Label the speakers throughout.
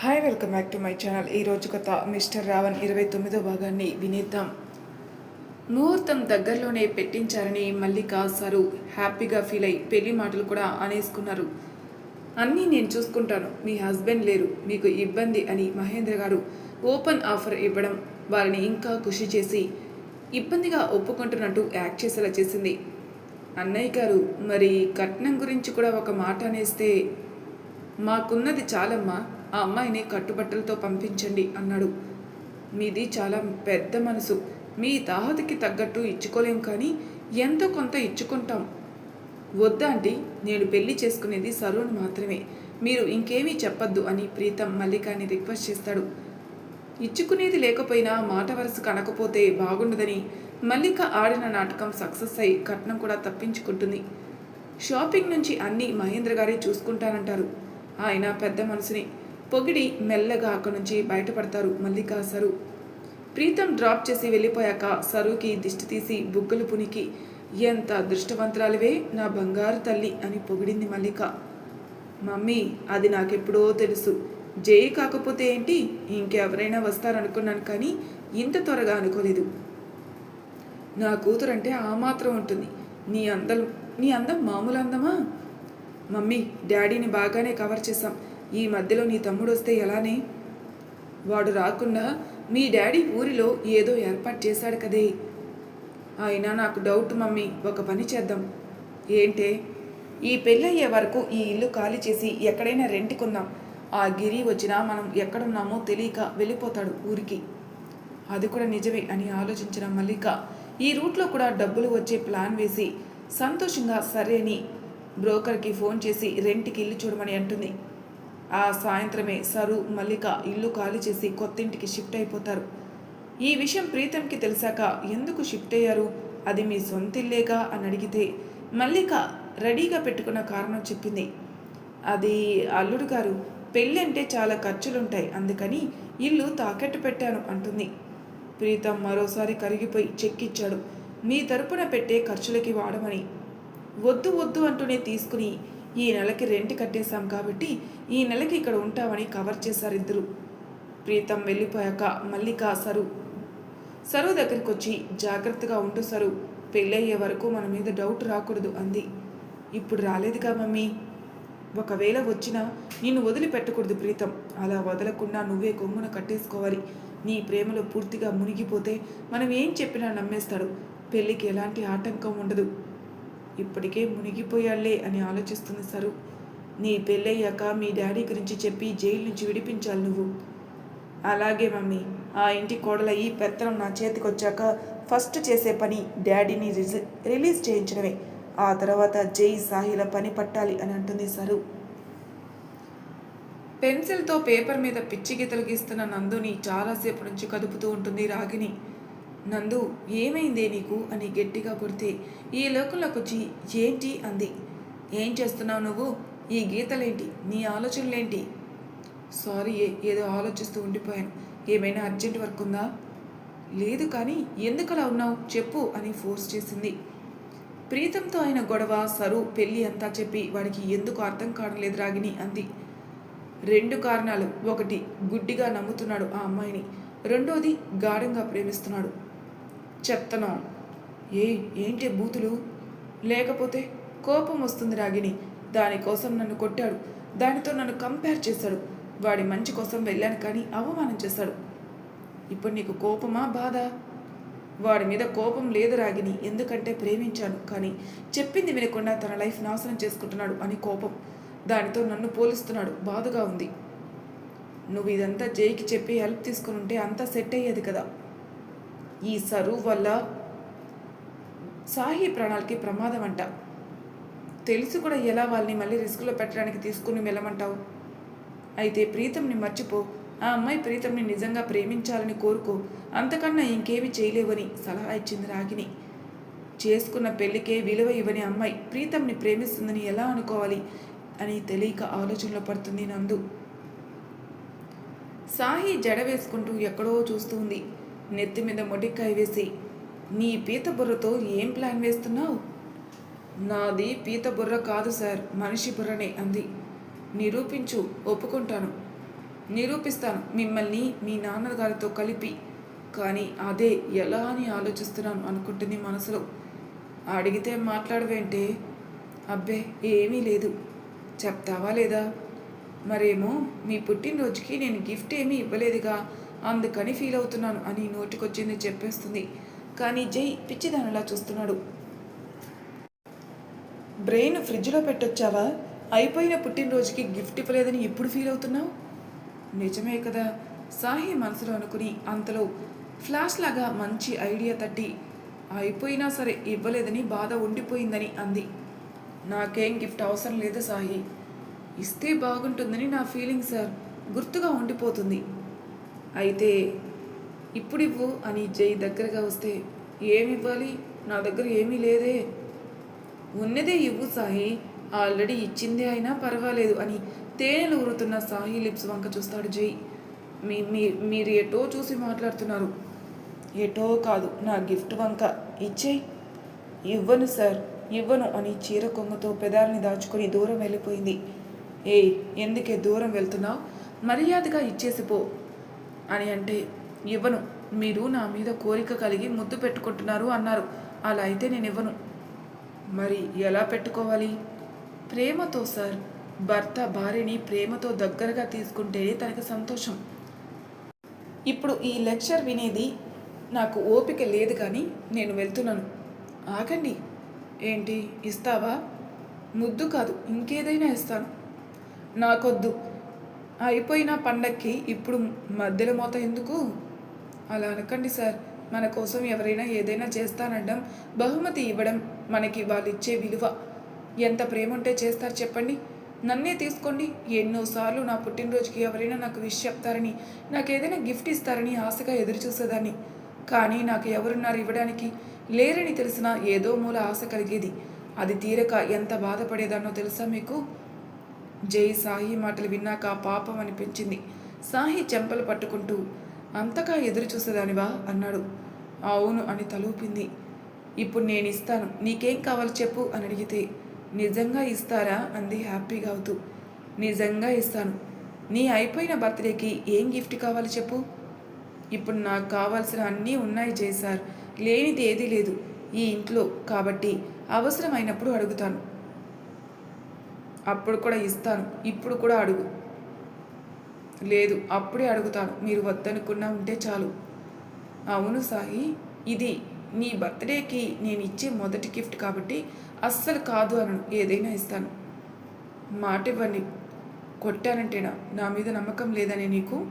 Speaker 1: Hi welcome back to my channel ఈ రోజు కథ మిస్టర్ రావణ్ ఇరవై తొమ్మిదో భాగాన్ని వినేద్దాం. ముహూర్తం దగ్గరలోనే పెట్టించారని మల్లిక సరు హ్యాపీగా ఫీల్ అయి పెళ్ళి మాటలు కూడా అనేసుకున్నారు. అన్నీ నేను చూసుకుంటాను. మీ హస్బెండ్ లేరు. మీకు ఇబ్బంది అని మహేంద్ర గారు ఓపెన్ ఆఫర్ ఇవ్వడం వారిని ఇంకా కృషి చేసి ఇబ్బందిగా ఒప్పుకుంటున్నట్టు యాక్ట్ చేసేలా చేసింది. అన్నయ్య గారు మరి కట్నం గురించి కూడా ఒక మాట అనేస్తే మాకున్నది చాలమ్మా. ఆ అమ్మాయిని కట్టుబట్టలతో పంపించండి అన్నాడు. మీది చాలా పెద్ద మనసు. మీ దాహతికి తగ్గట్టు ఇచ్చుకోలేం కానీ ఎంతో కొంత ఇచ్చుకుంటాం. వద్దా ఆంటీ నేను పెళ్ళి చేసుకునేది సరూన్ మాత్రమే. మీరు ఇంకేమీ చెప్పొద్దు అని ప్రీతం మల్లికాని రిక్వెస్ట్ చేస్తాడు. ఇచ్చుకునేది లేకపోయినా మాట వరుస కనకపోతే బాగుండదని మల్లిక ఆడిన నాటకం సక్సెస్ అయి కట్నం కూడా తప్పించుకుంటుంది. షాపింగ్ నుంచి అన్నీ మహేంద్ర గారే చూసుకుంటానంటారు. ఆయన పెద్ద మనసుని. పొగిడి మెల్లగా అక్కడి నుంచి బయటపడతారు మల్లిక సరు. ప్రీతం డ్రాప్ చేసి వెళ్ళిపోయాక సరుకి దిష్టి తీసి బుగ్గలు పునికి ఎంత అదృష్టవంతురాలివే నా బంగారు తల్లి అని పొగిడింది మల్లిక. మమ్మీ అది నాకెప్పుడో తెలుసు. జై కాకపోతే ఏంటి? ఇంకెవరైనా వస్తారనుకున్నాను కానీ ఇంత త్వరగా అనుకోలేదు. నా కూతురంటే ఆ మాత్రం ఉంటుంది. నీ అందం నీ అందం మామూలు అందమా? మమ్మీ డాడీని బాగానే కవర్ చేశాం. ఈ మధ్యలో నీ తమ్ముడు వస్తే ఎలానే? వాడు రాకుండా మీ డాడీ ఊరిలో ఏదో ఏర్పాటు చేశాడు కదే. అయినా నాకు డౌట్ మమ్మీ ఒక పని చేద్దాం. ఏంటే? ఈ పెళ్ళయ్యే వరకు ఈ ఇల్లు ఖాళీ చేసి ఎక్కడైనా రెంట్కుందాం ఆ గిరి వచ్చినా మనం ఎక్కడున్నామో తెలియక వెళ్ళిపోతాడు ఊరికి. అది కూడా నిజమే అని ఆలోచించిన మల్లిక ఈ రూట్లో కూడా డబ్బులు వచ్చే ప్లాన్ వేసి సంతోషంగా సరే అని బ్రోకర్కి ఫోన్ చేసి రెంట్కి ఇల్లు చూడమని అంటుంది. ఆ సాయంత్రమే సరు మల్లిక ఇల్లు ఖాళీ చేసి కొత్తింటికి షిఫ్ట్ అయిపోతారు. ఈ విషయం ప్రీతంకి తెలిసాక ఎందుకు షిఫ్ట్ అయ్యారు? అది మీ సొంత ఇల్లేగా అని అడిగితే మల్లిక రెడీగా పెట్టుకున్న కారణం చెప్పింది. అది అల్లుడు గారు పెళ్ళి అంటే చాలా ఖర్చులుంటాయి అందుకని ఇల్లు తాకట్టు పెట్టాను అంటుంది. ప్రీతం మరోసారి కరిగిపోయి చెక్ ఇచ్చాడు మీ తరపున పెట్టే ఖర్చులకి వాడమని. వద్దు వద్దు అంటూనే తీసుకుని ఈ నెలకి రెంట్ కట్టేశాం కాబట్టి ఈ నెలకి ఇక్కడ ఉంటామని కవర్ చేశారు ఇద్దరు. ప్రీతం వెళ్ళిపోయాక మల్లిక సరు. సరు దగ్గరికి వచ్చి జాగ్రత్తగా ఉండు సరు. పెళ్ళయ్యే వరకు మన మీద డౌట్ రాకూడదు అంది. ఇప్పుడు రాలేదుగా మమ్మీ. ఒకవేళ వచ్చినా నిన్ను వదిలిపెట్టకూడదు ప్రీతం. అలా వదలకుండా నువ్వే గొమ్మున కట్టేసుకోవాలి. నీ ప్రేమలో పూర్తిగా మునిగిపోతే మనం ఏం చెప్పినా నమ్మేస్తాడు. పెళ్ళికి ఎలాంటి ఆటంకం ఉండదు. ఇప్పటికే మునిగిపోయాళ్ళే అని ఆలోచిస్తుంది సరు. నీ పెళ్ళయ్యాక మీ డాడీ గురించి చెప్పి జైలు నుంచి విడిపించాలి నువ్వు. అలాగే మమ్మీ ఆ ఇంటి కోడల ఈ పెత్తనం నా చేతికి వచ్చాక ఫస్ట్ చేసే పని డాడీని రిజ రిలీజ్ చేయించడమే. ఆ తర్వాత జై సాహిల పని పట్టాలి అని అంటుంది సరు. పెన్సిల్తో పేపర్ మీద పిచ్చి గీతలు గీస్తున్న నందుని చాలాసేపు నుంచి కదుపుతూ ఉంటుంది రాగిని నందు ఏమైందే నీకు? అని గట్టిగా కొడితే ఈ లోకంలోకి వచ్చి ఏంటి అంది. ఏం చేస్తున్నావు నువ్వు? ఈ గీతలేంటి? నీ ఆలోచనలేంటి? సారీ ఏదో ఆలోచిస్తూ ఉండిపోయాను. ఏమైనా అర్జెంట్ వర్క్ ఉందా? లేదు కానీ ఎందుకు అలా ఉన్నావు? చెప్పు అని ఫోర్స్ చేసింది. ప్రీతంతో అయిన గొడవ సరు పెళ్ళి అంతా చెప్పి వాడికి ఎందుకు అర్థం కావడం రాగిని అంది. రెండు కారణాలు. ఒకటి గుడ్డిగా నమ్ముతున్నాడు ఆ అమ్మాయిని. రెండోది గాఢంగా ప్రేమిస్తున్నాడు. చెప్తను ఏ ఏంటి బూతులు? లేకపోతే కోపం వస్తుంది రాగిని దానికోసం నన్ను కొట్టాడు. దానితో నన్ను కంపేర్ చేశాడు. వాడి మంచి కోసం వెళ్ళాను కానీ అవమానం చేశాడు. ఇప్పుడు నీకు కోపమా బాధ? వాడి మీద కోపం లేదు రాగిని ఎందుకంటే ప్రేమించాను కానీ చెప్పింది వినకుండా తన లైఫ్ నాశనం చేసుకుంటున్నాడు అని కోపం. దానితో నన్ను పోలుస్తున్నాడు. బాధగా ఉంది. నువ్వు ఇదంతా జైకి చెప్పి హెల్ప్ తీసుకుని ఉంటే అంతా సెట్ అయ్యేది కదా. ఈ సరువు వల్ల సాహి ప్రాణాలకి ప్రమాదం అంట. తెలుసు కూడా ఎలా వాళ్ళని మళ్ళీ రిస్క్లో పెట్టడానికి తీసుకుని వెళ్ళమంటావు? అయితే ప్రీతంని మర్చిపో. ఆ అమ్మాయి ప్రీతంని నిజంగా ప్రేమించాలని కోరుకో. అంతకన్నా ఇంకేమీ చేయలేవని సలహా ఇచ్చింది రాగిని చేసుకున్న పెళ్ళికే విలువ ఇవ్వని అమ్మాయి ప్రీతంని ప్రేమిస్తుందని ఎలా అనుకోవాలి అని తెలియక ఆలోచనలో పడుతుంది నందు. సాహి జడ వేసుకుంటూ ఎక్కడో చూస్తుంది నెత్తి మీద మొటిక్కాయ వేసి నీ పీత బుర్రతో ఏం ప్లాన్ వేస్తున్నావు? నాది పీత బుర్ర కాదు సార్ మనిషి బుర్రనే అంది. నిరూపించు ఒప్పుకుంటాను. నిరూపిస్తాను మిమ్మల్ని మీ నాన్నగారితో కలిపి. కానీ అదే ఎలా అని ఆలోచిస్తున్నాను అనుకుంటుంది మనసులో. అడిగితే మాట్లాడవేంటే అబ్బే ఏమీ లేదు. చెప్తావా లేదా? మరేమో మీ పుట్టినరోజుకి నేను గిఫ్ట్ ఏమీ ఇవ్వలేదుగా. అందుకని ఫీల్ అవుతున్నాను అని నోటికొచ్చింది చెప్పేస్తుంది. కానీ జై పిచ్చిదానిలా చూస్తున్నాడు. బ్రెయిన్ ఫ్రిడ్జ్లో పెట్టొచ్చావా? అయిపోయిన పుట్టినరోజుకి గిఫ్ట్ ఇవ్వలేదని ఎప్పుడు ఫీల్ అవుతున్నావు? నిజమే కదా. సాహి మనసులో అనుకుని అంతలో ఫ్లాష్ లాగా మంచి ఐడియా తట్టి అయిపోయినా సరే ఇవ్వలేదని బాధ ఉండిపోయిందని అంది. నాకేం గిఫ్ట్ అవసరం లేదు సాహి. ఇస్తే బాగుంటుందని నా ఫీలింగ్ సార్ గుర్తుగా ఉండిపోతుంది. అయితే ఇప్పుడివ్వు అని జై దగ్గరగా వస్తే ఏమి ఇవ్వాలి నా దగ్గర ఏమీ లేదే. ఉన్నదే ఇవ్వు సాహి. ఆల్రెడీ ఇచ్చిందే అయినా పర్వాలేదు అని తేనెలు ఊరుతున్న సాహి లిప్స్ వంక చూస్తాడు జై. మీ మీ- మీరు ఎటో చూసి మాట్లాడుతున్నారు. ఎటో కాదు నా గిఫ్ట్ వంక. ఇచ్చేయి ఇవ్వను సార్ ఇవ్వను అని చీర కొంగతో పెదాలని దాచుకొని దూరం వెళ్ళిపోయింది. ఏయ్ ఎందుకే దూరం వెళ్తున్నావు? మర్యాదగా ఇచ్చేసిపో అని అంటే ఇవ్వను. మీరు నా మీద కోరిక కలిగి ముద్దు పెట్టుకుంటున్నారు అన్నారు. అలా అయితే నేను ఇవ్వను. మరి ఎలా పెట్టుకోవాలి? ప్రేమతో సార్. భర్త భార్యని ప్రేమతో దగ్గరగా తీసుకుంటేనే తనకి సంతోషం. ఇప్పుడు ఈ లెక్చర్ వినేది నాకు ఓపిక లేదు కానీ నేను వెళ్తున్నాను. ఆగండి. ఏంటి? ఇస్తావా? ముద్దు కాదు. ఇంకేదైనా ఇస్తాను. నాకొద్దు. అయిపోయిన పండక్కి ఇప్పుడు మధ్యలో మూత ఎందుకు? అలా అనకండి సార్. మన కోసం ఎవరైనా ఏదైనా చేస్తానడం బహుమతి ఇవ్వడం మనకి వాళ్ళు ఇచ్చే విలువ. ఎంత ప్రేమ ఉంటే చేస్తారు చెప్పండి. నన్నే తీసుకోండి. ఎన్నోసార్లు నా పుట్టినరోజుకి ఎవరైనా నాకు విష్ చెప్తారని నాకు ఏదైనా గిఫ్ట్ ఇస్తారని ఆశగా ఎదురు చూసేదాన్ని కానీ నాకు ఎవరున్నారు ఇవ్వడానికి? లేరని తెలిసినా ఏదో మూల ఆశ కలిగేది. అది తీరక ఎంత బాధపడేదాన్నో తెలుసా మీకు? జై సాహి మాటలు విన్నాక పాపం అనిపించింది. సాహి చెంపలు పట్టుకుంటూ అంతగా ఎదురు చూసేదానివా? అన్నాడు. అవును అని తలూపింది. ఇప్పుడు నేను ఇస్తాను. నీకేం కావాలి చెప్పు అని అడిగితే నిజంగా ఇస్తారా? అంది హ్యాపీగా అవుతూ. నిజంగా ఇస్తాను. నీ అయిపోయిన బర్త్డేకి ఏం గిఫ్ట్ కావాలి చెప్పు? ఇప్పుడు నాకు కావాల్సిన అన్నీ ఉన్నాయి జై సార్. లేనిది ఏదీ లేదు. ఈ ఇంట్లో కాబట్టి అవసరమైనప్పుడు అడుగుతాను. అప్పుడు కూడా ఇస్తాను. ఇప్పుడు కూడా అడుగు. లేదు అప్పుడే అడుగుతాను. మీరు వద్దనుకున్నా ఉంటే చాలు. అవును సాయి ఇది నీ బర్త్డేకి నేను ఇచ్చే మొదటి గిఫ్ట్ కాబట్టి అస్సలు కాదు అనను. ఏదైనా ఇస్తాను. మాట ఇవ్వండి కొట్టానంటేనా? నా మీద నమ్మకం లేదని నీకు?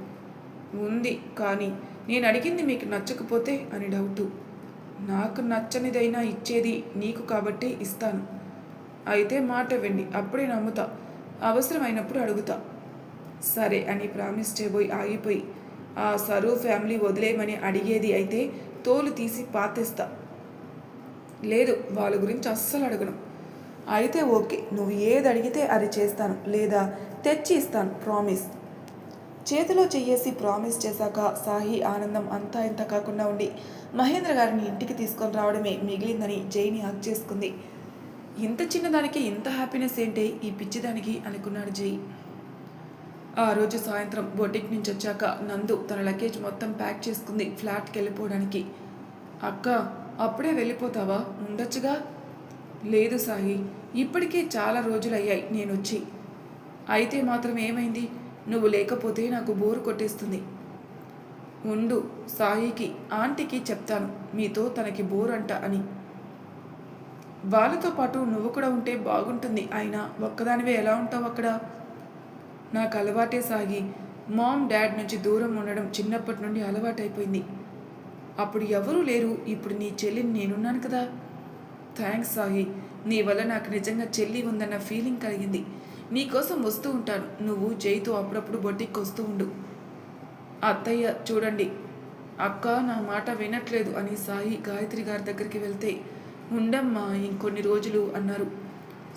Speaker 1: ఉంది కానీ నేను అడిగింది మీకు నచ్చకపోతే అని డౌటు. నాకు నచ్చనిదైనా ఇచ్చేది నీకు కాబట్టి ఇస్తాను. అయితే మాట వెండి అప్పుడే నమ్ముతా. అవసరమైనప్పుడు అడుగుతా. సరే అని ప్రామిస్ చేయబోయి ఆగిపోయి ఆ సరు ఫ్యామిలీ వదిలేయమని అడిగేది అయితే తోలు తీసి పాతేస్తా. లేదు వాళ్ళ గురించి అస్సలు అడగను. అయితే ఓకే నువ్వు ఏది అడిగితే అది చేస్తాను లేదా తెచ్చి ఇస్తాను ప్రామిస్. చేతిలో చెయ్యేసి ప్రామిస్ చేశాక సాహి ఆనందం అంతా ఇంత కాకుండా ఉండి మహేంద్ర గారిని ఇంటికి తీసుకొని రావడమే మిగిలిందని జైని హక్ చేసుకుంది. ఇంత చిన్నదానికి ఇంత హ్యాపీనెస్ ఏంటే? ఈ పిచ్చిదానికి అనుకున్నాడు జై. ఆ రోజు సాయంత్రం బొటిక్ నుంచి వచ్చాక నందు తన లగేజ్ మొత్తం ప్యాక్ చేసుకుంది ఫ్లాట్కి వెళ్ళిపోవడానికి. అక్క అప్పుడే వెళ్ళిపోతావా? ఉండొచ్చుగా? లేదు సాయి ఇప్పటికే చాలా రోజులు అయ్యాయి నేను వచ్చి అయితే మాత్రం ఏమైంది? నువ్వు లేకపోతే నాకు బోరు కొట్టేస్తుంది. ఉండు సాయికి ఆంటీకి చెప్తాను. మీతో తనకి బోర్ అంట అని. వాళ్ళతో పాటు నువ్వు కూడా ఉంటే బాగుంటుంది. అయినా ఒక్కదానివే ఎలా ఉంటావు అక్కడ? నాకు అలవాటే సాగి మామ్ డాడ్ నుంచి దూరం ఉండడం చిన్నప్పటి నుండి అలవాటైపోయింది. అప్పుడు ఎవరూ లేరు. ఇప్పుడు నీ చెల్లిని నేనున్నాను కదా? థ్యాంక్స్ సాయి నీ వల్ల నాకు నిజంగా చెల్లి ఉందన్న ఫీలింగ్ కలిగింది. నీకోసం వస్తూ ఉంటాను. నువ్వు జైతో అప్పుడప్పుడు బొట్టికి వస్తూ ఉండు. అత్తయ్య చూడండి. అక్క నా మాట వినట్లేదు అని సాయి గాయత్రి గారి దగ్గరికి వెళ్తే ఉండమ్మా ఇంకొన్ని రోజులు అన్నారు.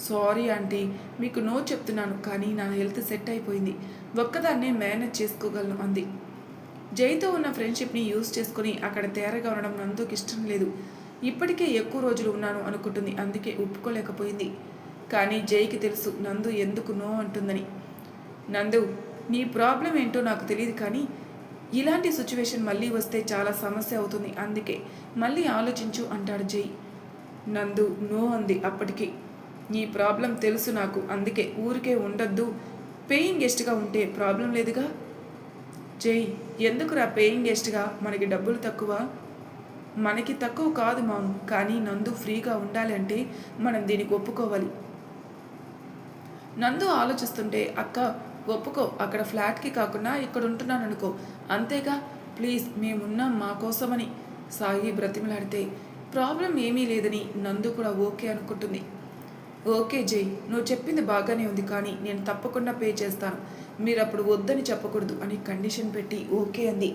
Speaker 1: సారీ ఆంటీ మీకు నో చెప్తున్నాను కానీ నా హెల్త్ సెట్ అయిపోయింది. ఒక్కదాన్నే మేనేజ్ చేసుకోగలను అంది. జైతో ఉన్న ఫ్రెండ్షిప్ని యూజ్ చేసుకుని అక్కడ తేరగా ఉండడం నందుకు ఇష్టం లేదు. ఇప్పటికే ఎక్కువ రోజులు ఉన్నాను అనుకుంటుంది అందుకే ఒప్పుకోలేకపోయింది. కానీ జైకి తెలుసు నందు ఎందుకు నో అంటుందని. నందు నీ ప్రాబ్లం ఏంటో నాకు తెలియదు కానీ ఇలాంటి సిచ్యువేషన్ మళ్ళీ వస్తే చాలా సమస్య అవుతుంది అందుకే మళ్ళీ ఆలోచించు అంటాడు జై. నందు నో అంది అప్పటికి. నీ ప్రాబ్లం తెలుసు నాకు అందుకే ఊరికే ఉండొద్దు. పేయింగ్ గెస్ట్గా ఉంటే ప్రాబ్లం లేదుగా? జై ఎందుకురా పేయింగ్ గెస్ట్గా మనకి డబ్బులు తక్కువ? మనకి తక్కువ కాదు మామ్ కానీ నందు ఫ్రీగా ఉండాలి అంటే మనం దీనికి ఒప్పుకోవాలి. నందు ఆలోచిస్తుంటే అక్క ఒప్పుకో అక్కడ ఫ్లాట్కి కాకుండా ఇక్కడ ఉంటున్నాను అనుకో అంతేగా ప్లీజ్ మేమున్నాం మా కోసమని. సాయి బ్రతిమలాడితే ప్రాబ్లం ఏమీ లేదని నందు కూడా ఓకే అనుకుంటుంది. ఓకే జై నువ్వు చెప్పింది బాగానే ఉంది కానీ నేను తప్పకుండా పే చేస్తాను. మీరు అప్పుడు వద్దని చెప్పకూడదు అని కండిషన్ పెట్టి ఓకే అంది.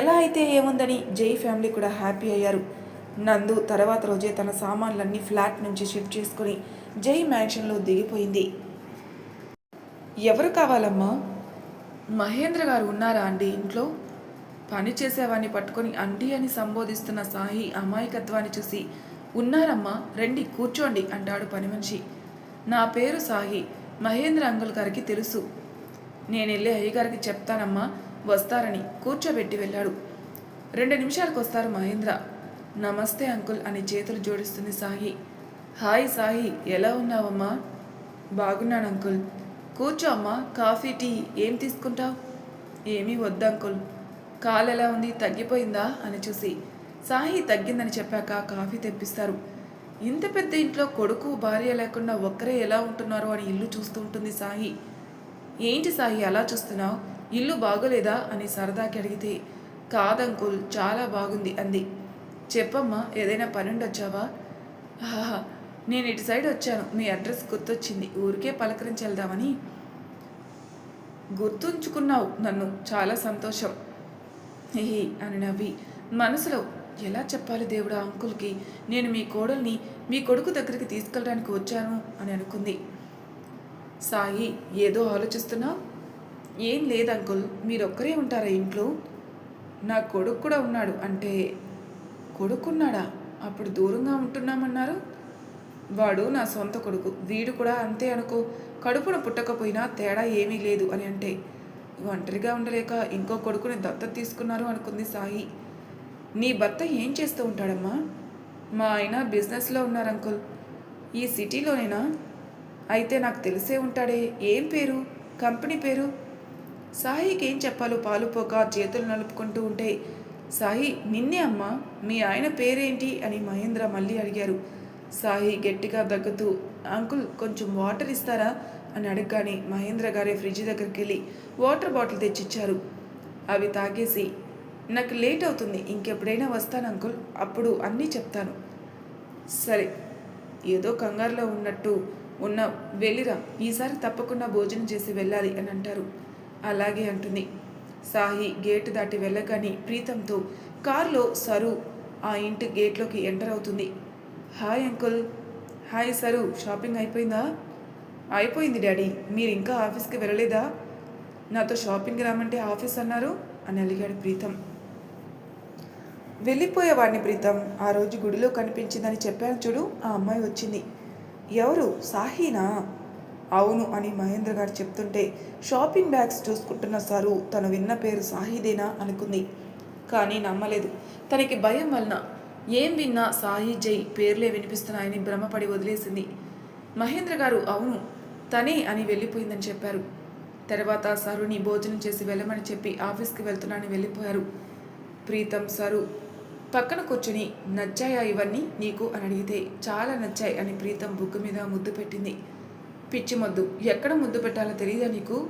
Speaker 1: ఎలా అయితే ఏముందని జై ఫ్యామిలీ కూడా హ్యాపీ అయ్యారు. నందు తర్వాత రోజే తన సామాన్లన్నీ ఫ్లాట్ నుంచి షిఫ్ట్ చేసుకొని జై మ్యాన్షన్లో దిగిపోయింది. ఎవరు కావాలమ్మా? మహేంద్ర గారు ఉన్నారా అండి ఇంట్లో? పని చేసేవాడిని పట్టుకొని అండి అని సంబోధిస్తున్న సాయి అమాయకత్వాన్ని చూసి ఉన్నారమ్మా రండి కూర్చోండి అంటాడు పని మనిషి నా పేరు సాయి మహేంద్ర అంకుల్ గారికి తెలుసు. నేను వెళ్ళి అయ్యగారికి చెప్తానమ్మా వస్తారని కూర్చోబెట్టి వెళ్ళాడు. రెండు నిమిషాలకు వస్తారు మహేంద్ర. నమస్తే అంకుల్ అని చేతులు జోడిస్తుంది సాయి. హాయ్ సాయి ఎలా ఉన్నావమ్మా? బాగున్నాను అంకుల్. కూర్చో అమ్మా కాఫీ టీ ఏం తీసుకుంటావు? ఏమీ వద్దు అంకుల్. కాలు ఎలా ఉంది? తగ్గిపోయిందా? అని చూసి. సాహి తగ్గిందని చెప్పాక కాఫీ తెప్పిస్తారు. ఇంత పెద్ద ఇంట్లో కొడుకు భార్య లేకుండా ఒక్కరే ఎలా ఉంటున్నారో అని ఇల్లు చూస్తూ ఉంటుంది సాహి ఏంటి సాహి అలా చూస్తున్నావు? ఇల్లు బాగోలేదా? అని సరదాకి అడిగితే కాదంకుల్ చాలా బాగుంది అంది. చెప్పమ్మా ఏదైనా పనుండి వచ్చావా ఆహా నేను ఇటు సైడ్ వచ్చాను. మీ అడ్రస్ గుర్తొచ్చింది. ఊరికే పలకరించి వెళ్దామని గుర్తుంచుకున్నావు నన్ను. చాలా సంతోషం. హే అని నవ్వి మనసులో ఎలా చెప్పాలి దేవుడా అంకుల్కి? నేను మీ కోడల్ని మీ కొడుకు దగ్గరికి తీసుకెళ్ళడానికి వచ్చాను అని అనుకుంది. సాయి ఏదో ఆలోచిస్తున్నావు ఏం లేదు అంకుల్ మీరొక్కరే ఉంటారా ఇంట్లో? నా కొడుకు కూడా ఉన్నాడు అంటే కొడుకున్నాడా? అప్పుడు దూరంగా ఉంటున్నామన్నారు. వాడు నా సొంత కొడుకు వీడు కూడా అంతే అనుకో కడుపున పుట్టకపోయినా తేడా ఏమీ లేదు అని అంటే ఒంటరిగా ఉండలేక ఇంకో కొడుకుని దత్తత తీసుకున్నారు అనుకుంది సాయి. నీ భర్త ఏం చేస్తూ ఉంటాడమ్మా? మా ఆయన బిజినెస్లో ఉన్నారు అంకుల్. ఈ సిటీలోనేనా? అయితే నాకు తెలిసే ఉంటాడే. ఏం పేరు? కంపెనీ పేరు? సాయికి ఏం చెప్పాలో పాలుపోక చేతులు నలుపుకుంటూ ఉంటే సాయి నిన్నే అమ్మా మీ ఆయన పేరేంటి? అని మహేంద్ర మళ్ళీ అడిగారు. సాయి గట్టిగా దగ్గుతూ అంకుల్ కొంచెం వాటర్ ఇస్తారా? అని అడగగానే మహేంద్ర గారే ఫ్రిడ్జ్ దగ్గరికి వెళ్ళి వాటర్ బాటిల్ తెచ్చిచ్చారు. అవి తాగేసి నాకు లేట్ అవుతుంది ఇంకెప్పుడైనా వస్తాను అంకుల్ అప్పుడు అన్నీ చెప్తాను. సరే ఏదో కంగారులో ఉన్నట్టు ఉన్న వెళ్ళిరా ఈసారి తప్పకుండా భోజనం చేసి వెళ్ళాలి అని అంటారు. అలాగే అంటుంది. సాహి గేటు దాటి వెళ్ళగానే ప్రీతంతో కారులో సరు ఆ ఇంటి గేట్లోకి ఎంటర్ అవుతుంది. Hi uncle. Hi Saru shopping అయిపోయిందా? అయిపోయింది డాడీ. మీరు ఇంకా ఆఫీస్కి వెళ్ళలేదా? నాతో షాపింగ్ రామంటే ఆఫీస్ అన్నారు అని అడిగాడు ప్రీతం. వెళ్ళిపోయేవాడిని ప్రీతం. ఆ రోజు గుడిలో కనిపించిందని చెప్పాను చూడు ఆ అమ్మాయి వచ్చింది. ఎవరు? సాహీనా? అవును అని మహేంద్ర గారు చెప్తుంటే షాపింగ్ బ్యాగ్స్ చూసుకుంటున్న సారు తను విన్న పేరు సాహీదేనా అనుకుంది. కానీ నమ్మలేదు. తనకి భయం వలన ఏం విన్నా సాహి జై పేర్లే వినిపిస్తున్నాయని భ్రమపడి వదిలేసింది. మహేంద్ర గారు అవును. తనే అని వెళ్ళిపోయిందని చెప్పారు. తర్వాత సరుని భోజనం చేసి వెళ్ళమని చెప్పి ఆఫీస్కి వెళ్తున్నానని వెళ్ళిపోయారు. ప్రీతం సరు పక్కన కూర్చుని నచ్చాయా ఇవన్నీ నీకు అని అడిగితే చాలా నచ్చాయి అని ప్రీతం బుక్ మీద ముద్దు పెట్టింది. పిచ్చి మొద్దు ఎక్కడ ముద్దు పెట్టాలో తెలియదా నీకు?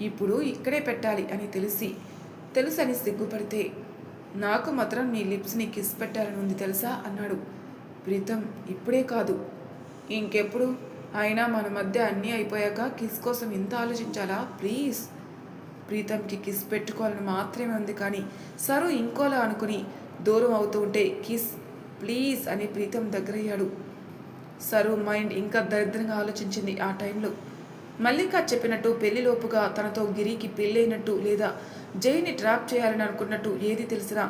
Speaker 1: ఇప్పుడు ఇక్కడే పెట్టాలి అని తెలిసి తెలుసని సిగ్గుపడితే నాకు మాత్రం నీ లిప్స్ని కిస్ పెట్టాలని ఉంది తెలుసా? అన్నాడు. ప్రీతం ఇప్పుడే కాదు. ఇంకెప్పుడు? అయినా మన మధ్య అన్నీ అయిపోయాక కిస్ కోసం ఇంత ఆలోచించాలా? ప్లీజ్. ప్రీతంకి కిస్ పెట్టుకోవాలని మాత్రమే ఉంది కానీ సరు ఇంకోలా అనుకుని దూరం అవుతూ ఉంటే కిస్ ప్లీజ్ అని ప్రీతం దగ్గరయ్యాడు. సరు మైండ్ ఇంకా దరిద్రంగా ఆలోచించింది ఆ టైంలో. మల్లిక చెప్పినట్టు పెళ్ళిలోపుగా తనతో గిరికి పెళ్ళైనట్టు లేదా జైని ట్రాప్ చేయాలని అనుకున్నట్టు ఏది తెలిసినా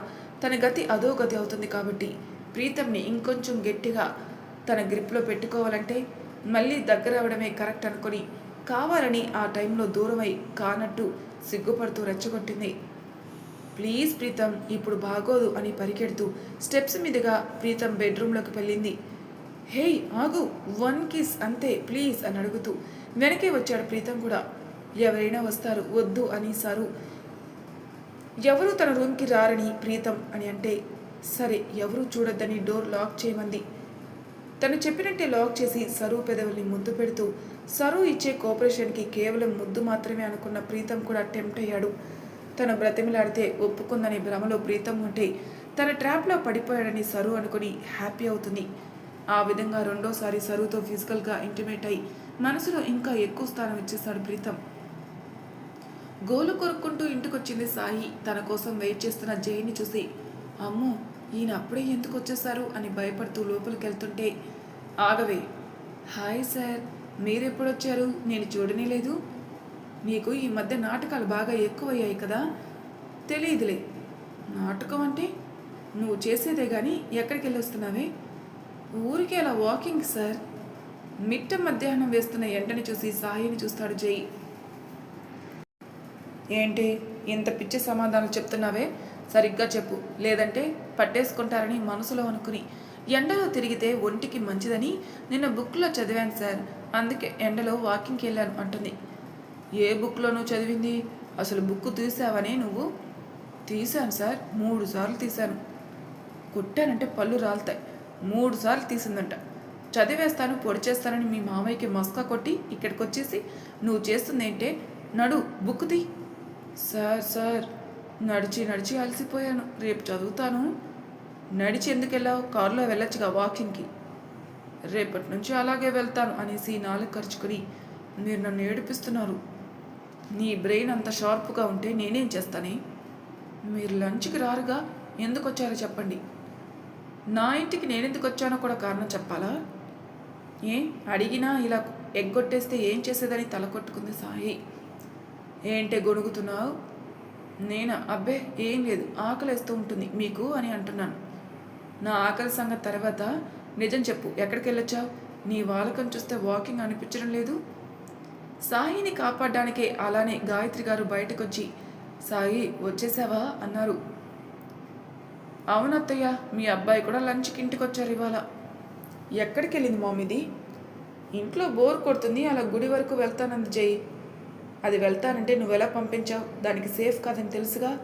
Speaker 1: తన గతి అదో గతి అవుతుంది కాబట్టి ప్రీతంని ఇంకొంచెం గట్టిగా తన గ్రిప్లో పెట్టుకోవాలంటే మళ్ళీ దగ్గర అవడమే కరెక్ట్ అనుకుని కావాలని ఆ టైంలో దూరమై కానట్టు సిగ్గుపడుతూ రెచ్చగొట్టింది. ప్లీజ్ ప్రీతం ఇప్పుడు బాగోదు అని పరిగెడుతూ స్టెప్స్ మీదుగా ప్రీతం బెడ్రూమ్లోకి వెళ్ళింది. హేయ్ ఆగు వన్ కిస్ అంతే ప్లీజ్ అని అడుగుతూ వెనకే వచ్చాడు ప్రీతం కూడా. ఎవరైనా వస్తారు వద్దు అని సారు. ఎవరు తన రూమ్కి రారని ప్రీతం అని అంటే సరే ఎవరు చూడొద్దని డోర్ లాక్ చేయమంది. తను చెప్పినట్టే లాక్ చేసి సరు పెదవుల్ని ముద్దు పెడుతూ సరు ఇచ్చే కోఆపరేషన్కి కేవలం ముద్దు మాత్రమే అనుకున్న ప్రీతం కూడా టెంప్ట్ అయ్యాడు. తను బ్రతిమిలాడితే ఒప్పుకుందని భ్రమలో ప్రీతం ఉంటే తన ట్రాప్లో పడిపోయాడని సరు అనుకుని హ్యాపీ అవుతుంది. ఆ విధంగా రెండోసారి సరుతో ఫిజికల్గా ఇంటిమేట్ అయి మనసులో ఇంకా ఎక్కువ స్థానం ఇచ్చేస్తాడు ప్రీతం. గోలు కొరుక్కుంటూ ఇంటికొచ్చింది సాయి. తన కోసం వెయిట్ చేస్తున్న జైని చూసి అమ్మో ఈయన అప్పుడే ఎందుకు వచ్చేసారు అని భయపడుతూ లోపలికి వెళ్తుంటే ఆగవే. హాయ్ సార్ మీరెప్పుడొచ్చారు? నేను చూడనే లేదు. నీకు ఈ మధ్య నాటకాలు బాగా ఎక్కువయ్యాయి కదా? తెలియదులే నాటకం అంటే? నువ్వు చేసేదే కానీ ఎక్కడికి వెళ్ళొస్తున్నావే ఊరికి అలా వాకింగ్ సార్. మిట్ట మధ్యాహ్నం వేస్తున్న ఎండని చూసి సాయిని చూస్తాడు జై. ఏంటి? ఇంత పిచ్చి సమాధానం చెప్తున్నావే? సరిగ్గా చెప్పు. లేదంటే పట్టేసుకుంటారని మనసులో అనుకుని ఎండలో తిరిగితే ఒంటికి మంచిదని నిన్న బుక్లో చదివాను సార్. అందుకే ఎండలో వాకింగ్కి వెళ్ళాను అంటుంది. ఏ బుక్లో నువ్వు చదివింది? అసలు బుక్ తీసావనే నువ్వు? తీశాను సార్. మూడు సార్లు తీశాను. కొట్టానంటే పళ్ళు రాలుతాయి. మూడు సార్లు తీసిందంట. చదివేస్తాను పొడి చేస్తానని మీ మామయ్యకి మస్కా కొట్టి ఇక్కడికి వచ్చేసి నువ్వు చేస్తుంది ఏంటే? నడు బుక్ తీ. సార్ సార్ నడిచి నడిచి అలసిపోయాను. రేపు చదువుతాను. నడిచి ఎందుకు వెళ్ళావు? కారులో వెళ్ళొచ్చుగా వాకింగ్కి. రేపటి నుంచి అలాగే వెళ్తాను అనేసి నాలుగు ఖర్చుకుని మీరు నన్ను ఏడిపిస్తున్నారు. నీ బ్రెయిన్ అంత షార్ప్గా ఉంటే నేనేం చేస్తానే? మీరు లంచ్కి రారుగా? ఎందుకు వచ్చారో చెప్పండి. నా ఇంటికి నేనెందుకు వచ్చానో కూడా కారణం చెప్పాలా? ఏ? అడిగినా ఇలా ఎగ్గొట్టేస్తే ఏం చేసేదని తల కొట్టుకుంది సాయి ఏంటే గొణుగుతున్నావు? నేనా? అబ్బే ఏం లేదు. ఆకలేస్తూ ఉంటుంది మీకు అని అంటున్నాను. నా ఆకలి సంగతి తర్వాత నిజం చెప్పు. ఎక్కడికి వెళ్ళొచ్చావు? నీ వాలకం చూస్తే వాకింగ్ అనిపించడం లేదు. సాయిని కాపాడడానికే అలానే గాయత్రి గారు బయటకు వచ్చి సాయి వచ్చేసావా? అన్నారు. అవునత్తయ్య మీ అబ్బాయి కూడా లంచ్కి ఇంటికి వచ్చారు ఇవాళ. ఎక్కడికి వెళ్ళింది మామిది ఇంట్లో బోర్ కొడుతుంది అలా గుడి వరకు వెళ్తానంది జై. అది వెళ్తానంటే నువ్వు ఎలా పంపించావు? దానికి సేఫ్ కాదని తెలుసుగా.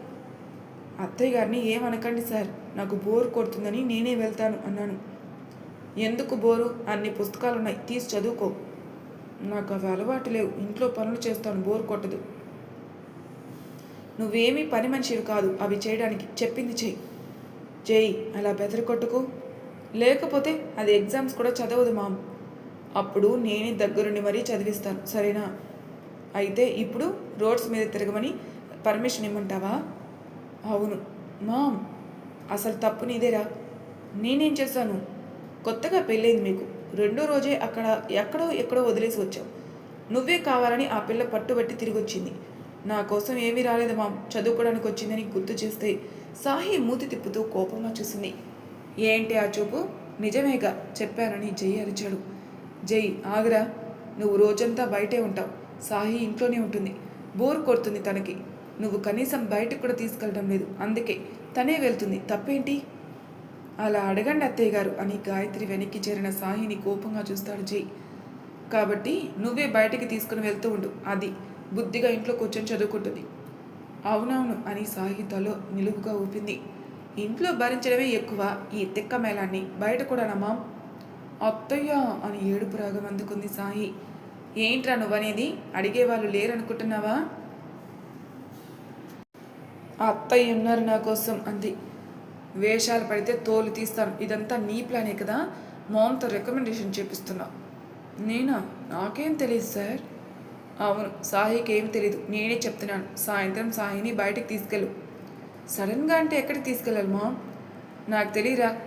Speaker 1: అత్తయ్య గారిని ఏమనకండి సార్ నాకు బోర్ కొడుతుందని నేనే వెళ్తాను అన్నాను. ఎందుకు బోరు? అన్ని పుస్తకాలు ఉన్నాయి తీసి చదువుకో. నాకు అవి అలవాటు లేవు ఇంట్లో పనులు చేస్తాను బోర్ కొట్టదు. నువ్వేమీ పని మనిషివి కాదు అవి చేయడానికి చెప్పింది చెయ్యి. చేయి అలా బెదరకొట్టుకు లేకపోతే అది ఎగ్జామ్స్ కూడా చదవదు మామ్. అప్పుడు నేనే దగ్గరుండి మరీ చదివిస్తాను సరేనా? అయితే ఇప్పుడు రోడ్స్ మీద తిరగమని పర్మిషన్ ఇమ్మంటావా? అవును. మామ్ అసలు తప్పు నీదేరా? నేనేం చేశాను? కొత్తగా పెళ్ళైంది మీకు. రెండో రోజే అక్కడ ఎక్కడో ఎక్కడో వదిలేసి వచ్చాం నువ్వే కావాలని ఆ పిల్ల పట్టుబట్టి తిరిగి వచ్చింది నా కోసం ఏమీ రాలేదు మామ్. చదువుకోవడానికి వచ్చిందని గుర్తు చేస్తే సాహి మూతి తిప్పుతూ కోపంగా చూసింది. ఏంటి ఆ చూపు? నిజమేగా చెప్పానని జై అరిచాడు. జై ఆగరా. నువ్వు రోజంతా బయటే ఉంటావు. సాహి ఇంట్లోనే ఉంటుంది. బోర్ కొడుతుంది తనకి. నువ్వు కనీసం బయటకు కూడా తీసుకెళ్ళడం లేదు. అందుకే తనే వెళ్తుంది. తప్పేంటి? అలా అడగండి అత్తయ్య గారు అని గాయత్రి వెనక్కి చేరిన సాహిని కోపంగా చూస్తాడు జై. కాబట్టి నువ్వే బయటికి తీసుకుని వెళ్తూ ఉండు. అది బుద్ధిగా ఇంట్లో కూర్చొని చదువుకుంటుంది. అవునవును అని సాహితలో నిలువుగా ఊపింది. ఇంట్లో భరించడమే ఎక్కువ ఈ తిక్క మేళాన్ని. బయట కూడా నమ్మా అత్తయ్య అని ఏడుపు రాగం అందుకుంది సాయి ఏంట్రా నువ్వనేది? అడిగేవాళ్ళు లేరనుకుంటున్నావా? ఆ అత్తయ్య ఉన్నారు నా కోసం అంది. వేషాలు పడితే తోలు తీస్తాను. ఇదంతా నీ ప్లానే కదా? మామ్తో రికమెండేషన్ చేపిస్తున్నా. నేనా? నాకేం తెలియదు సార్. అవును సాహికి ఏం తెలీదు. నేనే చెప్తున్నాను. సాయంత్రం సాయిని బయటికి తీసుకెళ్ళు. సడన్గా అంటే ఎక్కడికి తీసుకెళ్ళాలి మా నాకు తెలియరా.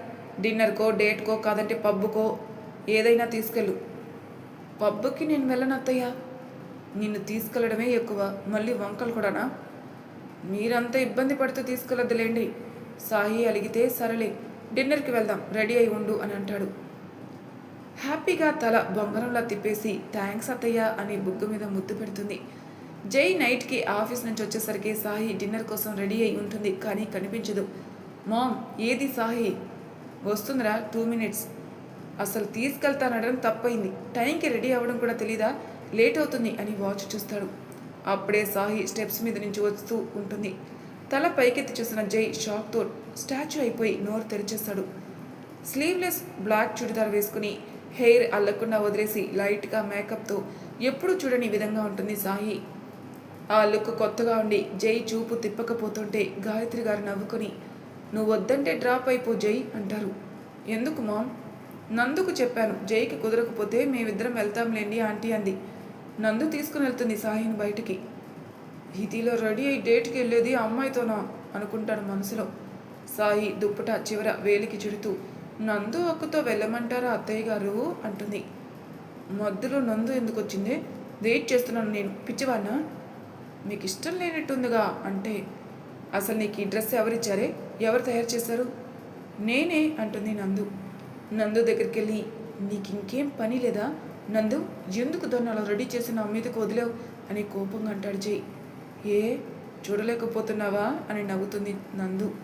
Speaker 1: డిన్నర్కో డేట్కో కాదంటే పబ్బుకో ఏదైనా తీసుకెళ్ళు. పబ్బుకి నేను వెళ్ళను అత్తయ్య. నిన్ను తీసుకెళ్ళడమే ఎక్కువ. మళ్ళీ వంకలు కూడానా? మీరంతా ఇబ్బంది పడుతూ తీసుకెళ్ళొద్దులేండి. సాహి అలిగితే సరలే డిన్నర్కి వెళ్దాం రెడీ అయి ఉండు అని అంటాడు. హ్యాపీగా తల బొంగరంలా తిప్పేసి థ్యాంక్స్ అత్తయ్య అని బుగ్గ మీద ముద్దు పెడుతుంది. జై నైట్కి ఆఫీస్ నుంచి వచ్చేసరికి సాహి డిన్నర్ కోసం రెడీ అయి ఉంటుంది కానీ కనిపించదు. మామ్ ఏది సాహి వస్తుందిరా టూ మినిట్స్. అసలు తీసుకెళ్తానడం తప్పైంది. టైంకి రెడీ అవ్వడం కూడా తెలీదా? లేట్ అవుతుంది అని వాచ్ చూస్తాడు. అప్పుడే సాహి స్టెప్స్ మీద నుంచి వస్తూ ఉంటుంది. తల పైకెత్తి చూసిన జై షాక్తో స్టాచ్యూ అయిపోయి నోరు తెరిచేస్తాడు. స్లీవ్లెస్ బ్లాక్ చుడిదార్ వేసుకుని హెయిర్ అల్లకుండా వదిలేసి లైట్గా మేకప్తో ఎప్పుడూ చూడని విధంగా ఉంటుంది సాయి ఆ లుక్ కొత్తగా ఉండి జై చూపు తిప్పకపోతుంటే గాయత్రి గారు నవ్వుకొని నువ్వు వద్దంటే డ్రాప్ అయిపో జై అంటారు. ఎందుకు మామ్? నందుకు చెప్పాను జైకి కుదరకపోతే మేమిద్దరం వెళ్తాంలేండి ఆంటీ అంది. నందు తీసుకుని వెళ్తుంది సాయిని బయటికి. ఇదిలో రెడీ అయి డేట్కి వెళ్ళేది అమ్మాయితోనా? అనుకుంటాడు మనసులో. సాయి దుప్పట చివర వేలికి చుడుతూ నందు అక్కతో వెళ్ళమంటారా అత్తయ్య గారు? అంటుంది. మధ్యలో నందు ఎందుకు వచ్చింది? వెయిట్ చేస్తున్నాను నేను పిచ్చివాడినా మీకు ఇష్టం లేనట్టుందిగా అంటే అసలు నీకు ఈ డ్రెస్ ఎవరిచ్చారే? ఎవరు తయారు చేశారు? నేనే అంటుంది నందు. నందు దగ్గరికి వెళ్ళి నీకు ఇంకేం పని లేదా? నందు ఎందుకు దాన్ని అలా రెడీ చేసి నా మీదకు వదిలేవు? అని కోపంగా అంటాడు జై. ఏ చూడలేకపోతున్నావా? అని నవ్వుతుంది నందు.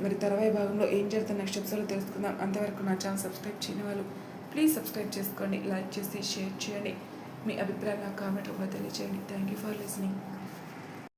Speaker 1: మరి తర్వాయి భాగంలో ఏం జరుగుతుంది నెక్స్ట్ ఎపిసోడ్లో తెలుసుకుందాం. అంతవరకు నా ఛానల్ సబ్స్క్రైబ్ చేయని వాళ్ళు ప్లీజ్ సబ్స్క్రైబ్ చేసుకోండి లైక్ చేసి షేర్ చేయండి. మీ అభిప్రాయం నా కామెంట్ రూపంలో తెలియజేయండి థ్యాంక్ యూ ఫర్ లిసనింగ్.